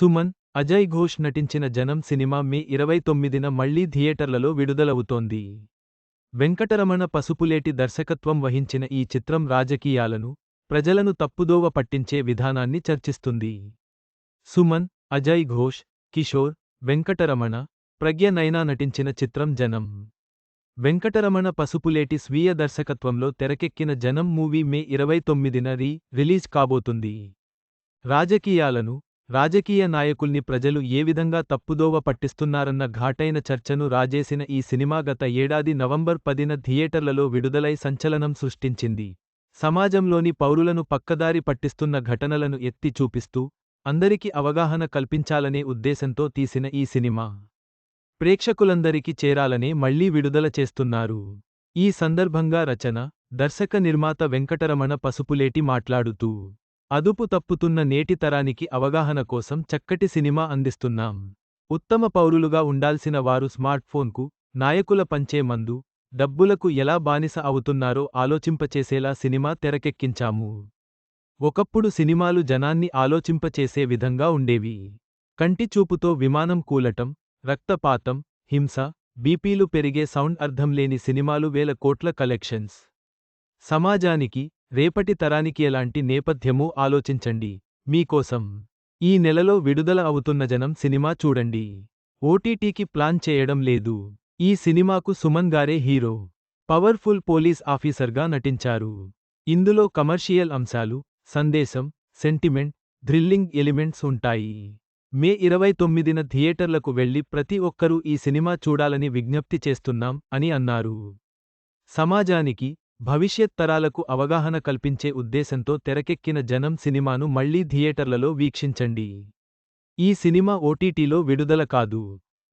సుమన్ అజయ్ ఘోష్ నటించిన జనం సినిమా మే ఇరవై తొమ్మిదిన మళ్ళీ థియేటర్లలో విడుదలవుతోంది. వెంకటరమణ పసుపులేటి దర్శకత్వం వహించిన ఈ చిత్రం రాజకీయాలను ప్రజలను తప్పుదోవ పట్టించే విధానాన్ని చర్చిస్తుంది. సుమన్ అజయ్ ఘోష్ కిషోర్ వెంకటరమణ ప్రజ్ఞ నైనా నటించిన చిత్రం జనం. వెంకటరమణ పసుపులేటి స్వీయ దర్శకత్వంలో తెరకెక్కిన జనం మూవీ మే ఇరవై తొమ్మిదిన రీ రిలీజ్ కాబోతుంది. రాజకీయాలను రాజకీయ నాయకుల్ని ప్రజలు ఏ విధంగా తప్పుదోవ పట్టిస్తున్నారన్న ఘాటైన చర్చను రాజేసిన ఈ సినిమా గత ఏడాది నవంబర్ పదిన థియేటర్లలో విడుదలై సంచలనం సృష్టించింది. సమాజంలోని పౌరులను పక్కదారి పట్టిస్తున్న ఘటనలను ఎత్తి చూపిస్తూ అందరికి అవగాహన కల్పించాలనే ఉద్దేశంతో తీసిన ఈ సినిమా. ప్రేక్షకులందరికీ చేరాలనే మళ్ళీ విడుదల చేస్తున్నారు. ఈ సందర్భంగా రచన దర్శక నిర్మాత వెంకటరమణ పసుపులేటి మాట్లాడుతూ అదుపు తప్పుతున్న నేటి తరానికి అవగాహన కోసం చక్కటి సినిమా అందిస్తున్నాం. ఉత్తమ పౌరులుగా ఉండాల్సిన వారు స్మార్ట్ఫోన్కు నాయకుల పంచే మందు డబ్బులకు ఎలా బానిస అవుతున్నారో ఆలోచింపచేసేలా సినిమా తెరకెక్కించాము. ఒకప్పుడు సినిమాలు జనాన్ని ఆలోచింపచేసే విధంగా ఉండేవి. కంటి చూపుతో విమానం కూలటం రక్తపాతం హింస బీపీలు పెరిగే సౌండ్ అర్థంలేని సినిమాలు వేల కోట్ల కలెక్షన్స్. సమాజానికి రేపటి తరానికి ఎలాంటి నేపథ్యమూ ఆలోచించండి. మీకోసం ఈ నెలలో విడుదల అవుతున్న జనం సినిమా చూడండి. ఓటీటీకి ప్లాన్ చేయడం లేదు. ఈ సినిమాకు సుమన్ గారే హీరో. పవర్ఫుల్ పోలీస్ ఆఫీసర్గా నటించారు. ఇందులో కమర్షియల్ అంశాలు సందేశం సెంటిమెంట్ థ్రిల్లింగ్ ఎలిమెంట్స్ ఉంటాయి. మే ఇరవై తొమ్మిదిన థియేటర్లకు వెళ్ళి ప్రతి ఒక్కరూ ఈ సినిమా చూడాలని విజ్ఞప్తి చేస్తున్నాం అని అన్నారు. సమాజానికి భవిష్యత్ తరాలకు అవగాహన కల్పించే ఉద్దేశంతో తెరకెక్కిన జనం సినిమాను మళ్ళీ థియేటర్లలో వీక్షించండి. ఈ సినిమా ఓటీటీలో విడుదల కాదు.